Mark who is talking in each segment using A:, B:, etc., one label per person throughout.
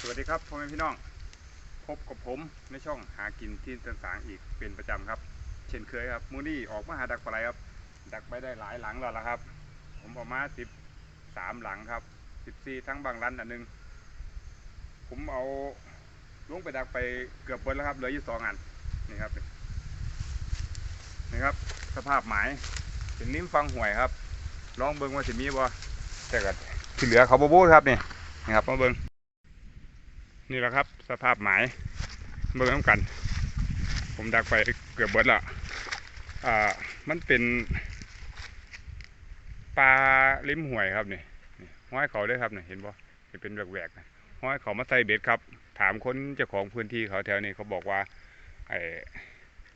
A: สวัสดีครับพ่อแม่พี่น้อง พบกับผมในช่องหากินที่ต่างๆอีกเป็นประจำครับ เช่นเคยครับมูนี่ออกมาหาดักปลาไหลครับ ดักไปได้หลายหลังแล้วละครับ ผมออกมาสิบสามหลังครับสิบสี่ทั้งบางรันอันหนึ่งผมเอาลงไปดักไปเกือบหมดแล้วครับเหลืออยู่สองอันนี่ครับนี่ครับ สภาพหมายเป็นนิ้มฟังห่วยครับลองเบิ่งว่าสิมีบ่แต่ก็ที่เหลือเขาบ่บูครับนี่นะครับมาเบิ่ง นี่แหละครับ สภาพหมายเบิ่งกัน ผมดักไปเกือบเบิดละอ่ามันเป็นปลาลิ้มห่วยครับนี่ห้อยเขาได้ครับนี่เห็นบ่เห็นเป็นแหวกๆนะห้อยเขามาใส่เบ็ดครับ ถามคนเจ้าของพื้นที่เขาแถวนี้เขาบอกว่าไอ้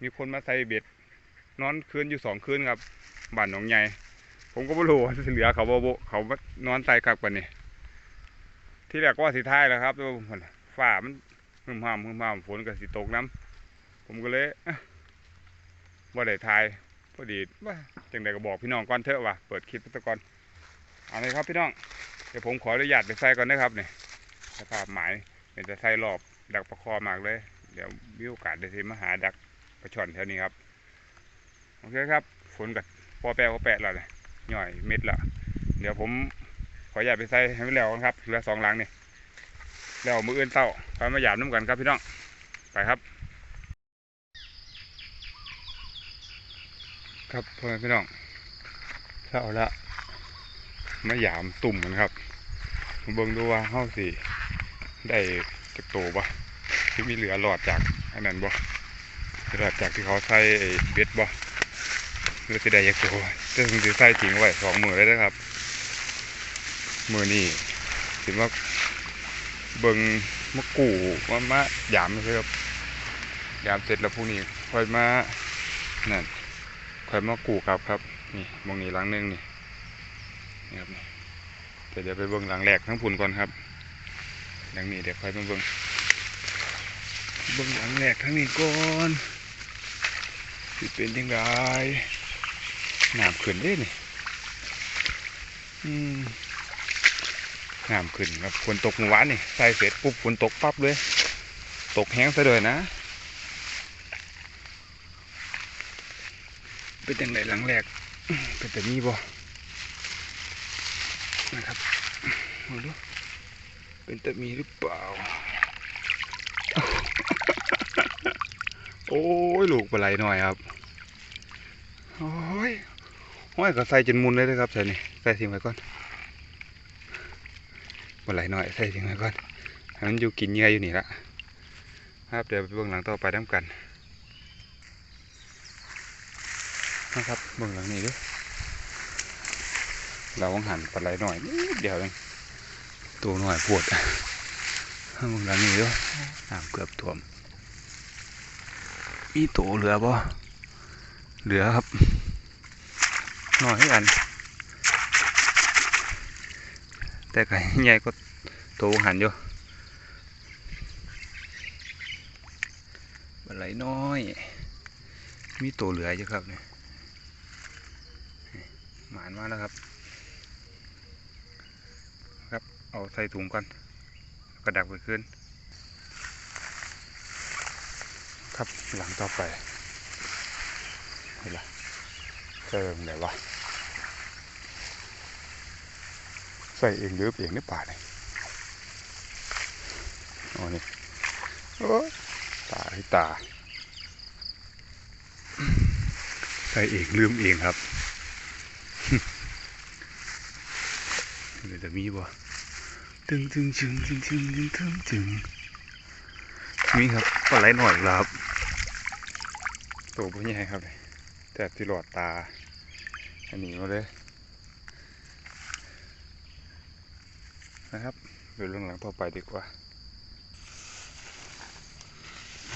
A: มีคนมาใส่เบ็ดนอนคืนอยู่สองคืนครับบ้านหนองใหญ่ผมก็ไม่รู้ว่าเหลือเขาบ่บ่เขามานอนใส่กักปะนี่ที่แรกก็ว่าสิท้ายแล้วครับแต่ว่ามัน ฝ่ามันหึมหามหึมหามฝนก็สิตกน้ำผมก็เลยว่าได้ทายพอดีว่าจังใดก็บอกพี่น้องก่อนเถอะว่าเปิดคลิปไปก่อนเอาเลยครับพี่น้องเดี๋ยวผมขออนุญาตไปใส่ก่อนนะครับเนี่ยสภาพหมายเป็นจะใส่รอบดักประคอมากเลย เดี๋ยวมีโอกาสได้สิมาหาดักประชอนแถวนี้ครับโอเคครับฝนกับพอแปะพอแปะแล้วเลยย่อยเม็ดละเดี๋ยวผมขออยากไปใส่ให้มันแล้วกันครับเหลือสองหลังเนี่ย แล้วมืออื่นเต้าไปมาหยามน้ำกันครับพี่น้อง ไปครับ ครับพ่อพี่น้องเช้าละมาหยามตุ่มกันครับเบิ่งดูว่าเฮาสิได้จากโตบ่ที่มีเหลือหลอดจากอันนั้นบ่หลอดจากที่เขาใส่เบ็ดบ่หรือสิได้จากโตจะถึงสิใส่ทิ้งไว้สองมือเลยนะครับมือนี่ถือว่า เบิงมะกูว่ามายามเลยครับยามเสร็จแล้วพรุ่งนี้ค่อยมานั่นค่อยมากูครับครับนี่มองนี้หลังนึงนี่นี่ครับนี่แต่เดี๋ยวไปเบิ่งหลังแรกทั้งผุนก่อนครับหลังนี้เดี๋ยวค่อยมาเบิ่งเบิ่งหลังแรกทั้งนี้ก่อนสิเป็นยังไงหน้ำขึ้นเด้นี่อืม น้ำขึ้นครับฝนตกเมื่อวานนี่ใส่เสร็จปุ๊บฝนตกปั๊บเลย ตกแห้งซะเลยนะ เป็นยังไงหลังแรก เป็นแต่มีบ่นะครับมาดูเป็นแต่มีหรือเปล่า โอ้ยลูกปลาไหลหน่อยครับ โอ้ยห้อยก็ใส่จนมุนเลยนะครับใส่นี่ใส่ทิ้งไว้ก่อน บ่ไหลหน่อยใส่ทิ้งไว้ก่อนมันอยู่กินเหยื่ออยู่นี่ละครับเดี๋ยวไปเบื้องหลังต่อไปน้ำกันนะครับเบื้องหลังนี้ด้วยเราต้องหันปลาไหลหน่อยนิดเดียวเองตัวหน่อยปวดเบื้องหลังนี้ด้วยน้ำเกือบท่วมมีตัวเหลือบ่เหลือครับหน่อยให้กัน แต่ไก่ใหญ่ก็โตหันอยู่ปลาไหลน้อย มีตัวเหลืออยู่ครับเนี่ยหมานมาแล้วครับ ครับเอาใส่ถุงก่อนกระดักไปขึ้น ครับหลังต่อไปนี่ละเติมไหนวะ ใส่เองหรือเองในป่าเนี่ยโอ้นี่โอ้ตาที่ตา ใส่เองลืมเองครับเดี๋ยวจะมีบ่ตึงตึงจึงตึงจึงตึงตึงจึงมีครับปลาไหลหน่อยแล้วครับตัวพวกนี้ครับแต่ที่หลอดตา อันนี้มาเลย นะครับดูเรื่องหลังต่อไปดีกว่า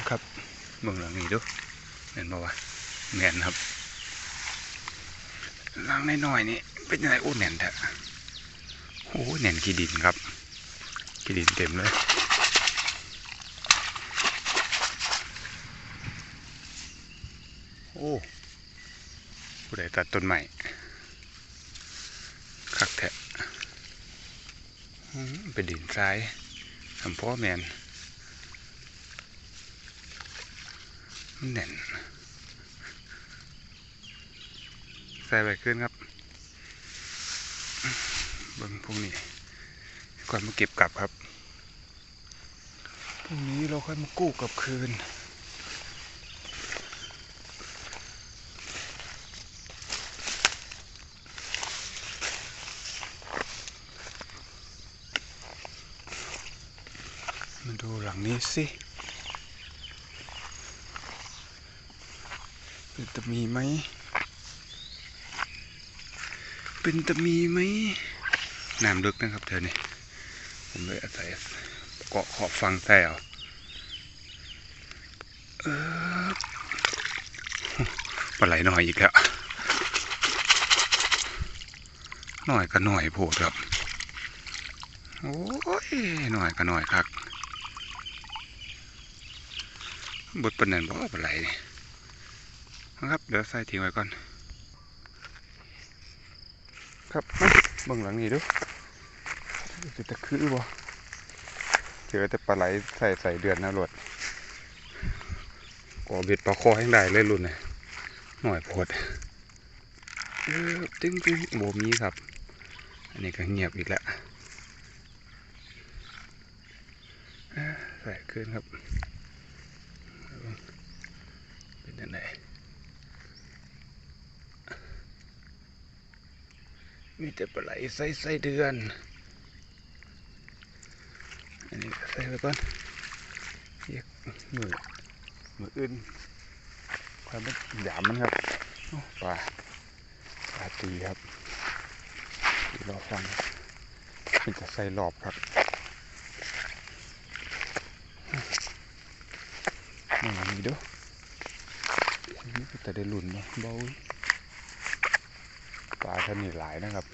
A: ครับเมืองหลังนี้ดูเห็นบ่าวะแน่นครับหลังน้อยๆนี่เป็นยังไงโอ้แน่นแท้โอ้แน่นขี้ดินครับขี้ดินเต็มเลยโอ้ผู้ใดตัดต้นใหม่คักแท้อืม เป็นดินทรายสัมพ่อแมนมันแน่นใส่ไปขึ้นครับบิ้งพวกนี้ก่อนมาเก็บกลับครับพรุ่งนี้เราค่อยมากู้กลับคืน มาดูหลัง นี้สิเป็นตะมีไหม เป็นตะมีไหม น้ำลึกนะครับเธอนี่ผมเลยอาศัยเกาะขอบฟังแต่เอาเออปลาไหลหน่อยอีกแล้ว หน่อยก็หน่อยโพดครับ โอ้ยหน่อยก็หน่อยครับ บดปนนันบ่ปลาไหลนี่นะครับ เดี๋ยวใส่ทิ้งไว้ก่อน ครับมาเบิ่งหลังนี้ดูจะตะคือบ่เจอแต่ปลาไหลใส่ใส่เดือนนะหลดก่อเบ็ดปลาคอให้ได้เลยรุ่นน่ะหน่อยพดเออตึ้งตึ้งโบมีครับ อันนี้ก็เงียบอีกแล้วใส่ขึ้นครับ เป็นยังไงมีแต่ปลาไหลใส่ใส่เดือน อันนี้ใส่ไปก่อนเรียกมือมืออื่นความเป็นหยามมันครับปลาปลาตีครับรอฟังมันจะใส่รอบครับนี่ด้วยนี่ก็ จะได้หลุนนะเบาปลาท่านนี่หลายนะครับ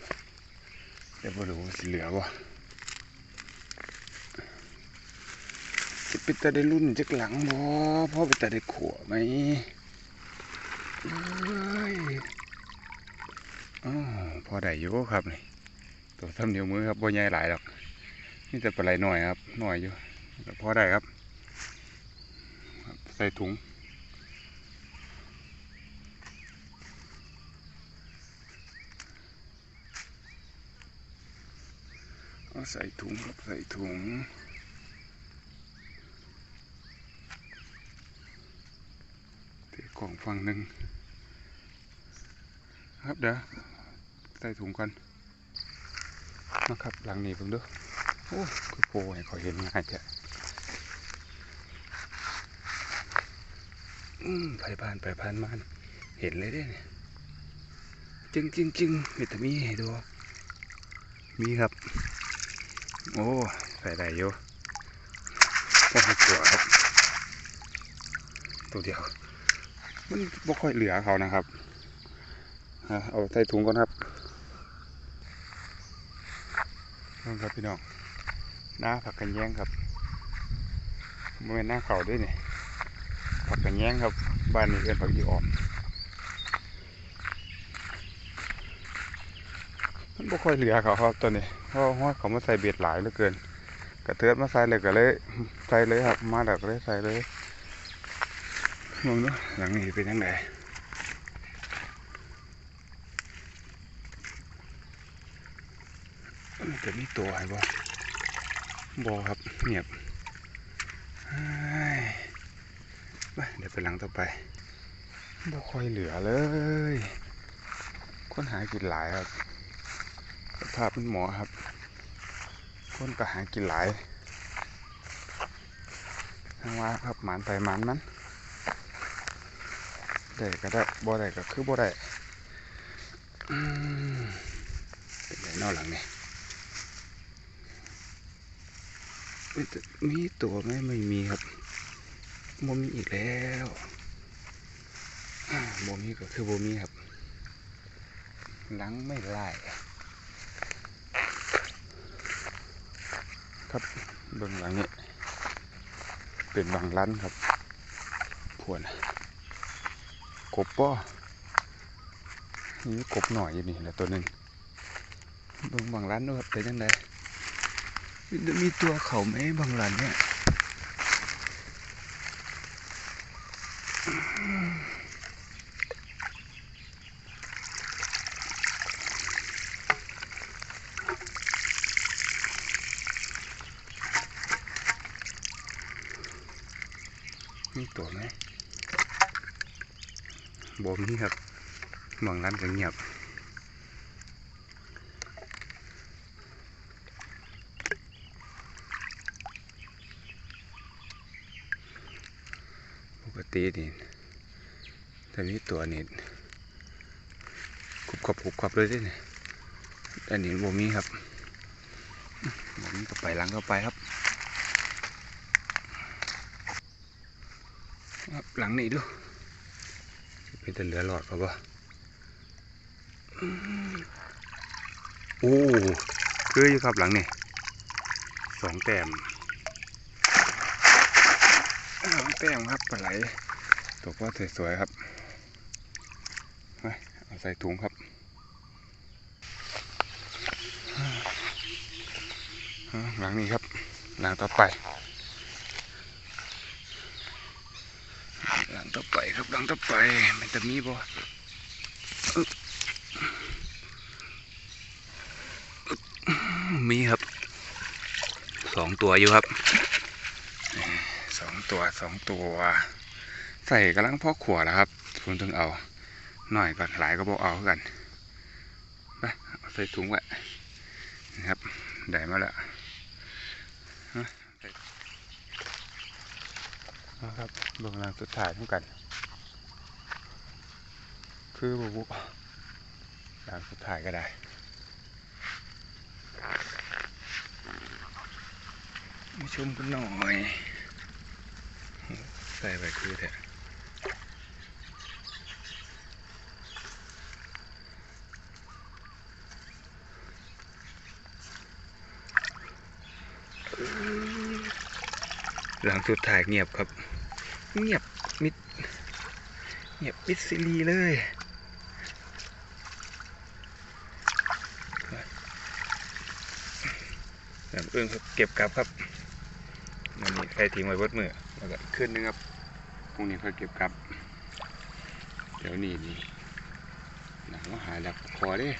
A: เดี๋ยวมาดูสิเหลือบ่จะเป็นตาได้รุ่นจากหลังบ่พ่อเป็นตาได้ขัวไหมเอ้ยอ๋อพอได้อยู่ครับนี่ตัวทำเดียวมือครับบ่ใหญ่หลายหรอกนี่แต่ปลาไหลหน่อยครับหน่อยอยู่แต่พอได้ครับ ใส่ถุง เอาใส่ถุงครับใส่ถุงเทกล่องฝั่งหนึ่งครับเดี๋ยวใส่ถุงก่อนนะครับหลังนี้เพิ่งเด้อโอ้คือโปให้เขาเห็นง่ายแท้ไปผ่านไปผ่านมาเห็นเลยเด้เนี่ยจึงจึงจึงมีแต่มีให้ดูมีครับ โอ้ใส่ได้อยู่ก็ให้ตัวครับตัวเดียว มันบ่ค่อยเหลือเขานะครับเอาใส่ถุงก่อนครับนั่นครับพี่น้องหน้าผักกันแย้งครับมันเป็นหน้าเขาด้วยนี่ผักกันแย้งครับ บ้านนี้เป็นผักอีออมมันบ่ค่อยเหลือเขาครับตัวนี้ เพราะว่าเขามาใส่เบ็ดหลายเหลือเกิน กระเทือนมาใส่เลยก็เลย ใส่เลยครับ มาแล้วก็เลยใส่เลยมองดูหลังนี้เป็นยังไงจะมีตัวให้บ่บอครับเงียบเฮ้ยไปเดี๋ยวไปหลังต่อไปบ่ค่อยเหลือเลย คนหากินหลายครับ ภาพเป็นหมอครับ คนก็หากินหลายทางว่าครับหมานไปหมานมันได้ก็ได้บ่ได้ก็คือบ่ได้เป็นไงนอกหลังนี่มีต่มีตัวไหมไม่มีครับบ่มีอีกแล้วบ่มีก็คือบ่มีครับหลังไม่ไล่ ครับเบื้องหลังนี้เป็นบางร้านครับพวนกบป้อนี่กบหน่อยอยู่นี่แหละตัวหนึ่งเบื้องบางร้านด้วยครับเป็นยังไงจะมีตัวเขาไหมบางร้านเนี่ย มีตัวไหมบ่มีครับบางร้านก็เงียบปกตินี่ถ้ามีตัวนี่คุบขับคุบขับเลยเด้เนี่ยอันนี้บ่มีครับบ่มีก็ไปหลังก็ไปครับ ครับหลังนี่ดูเป็นแต่เหลือหลอดเขาบ่อืมโอ้คืออยู่ครับหลังนี่สองแต้มสองแต้มครับปลาไหลตัวพ่อสวยๆครับไปเอาใส่ถุงครับอ่าหลังนี้ครับหลังต่อไป หลังต่อไปครับหลั งต่อไปมันจะมีบ่อึ๊บอึ๊บมีครับสองตัวอยู่ครับสองตัวสองตัว ใส่กำลังพ่อขวดแล้วครับคุณถึงเอาหน่อยก่อนหลายก็บอกเอากันไปใส่ถุงไว้นะครับได้มาแล้วฮะครับเบื้องลังสุดท้ายเท่ากัน คือบุบุหลังสุดท้ายก็ได้มาชมกันหน่อย ใส่ไปคือแท้หลังสุดท้ายเงียบครับ เงียบมิด เงียบมิดซิลีเลยแบบ เอื้องเก็บกลับครับมันนี่ใส่ทิ้งไว้บดมือแล้วก็ขึ้นนึงครับพรุ่งนี้ค่อยเก็บกลับ เดี๋ยวนี้นี่หนังมาหาดักคอด้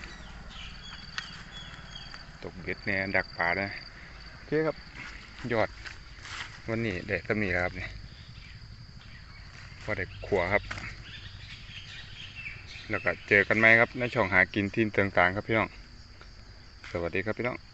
A: ตกเบ็ดแน่ดักปลานะโอเคครับ ยอด วันนี้ได้ตำหนิแล้วครับนี่พอได้ขัวครับ แล้วก็เจอกันไหมครับในช่องหากินที่ต่างๆครับพี่น้อง สวัสดีครับพี่น้อง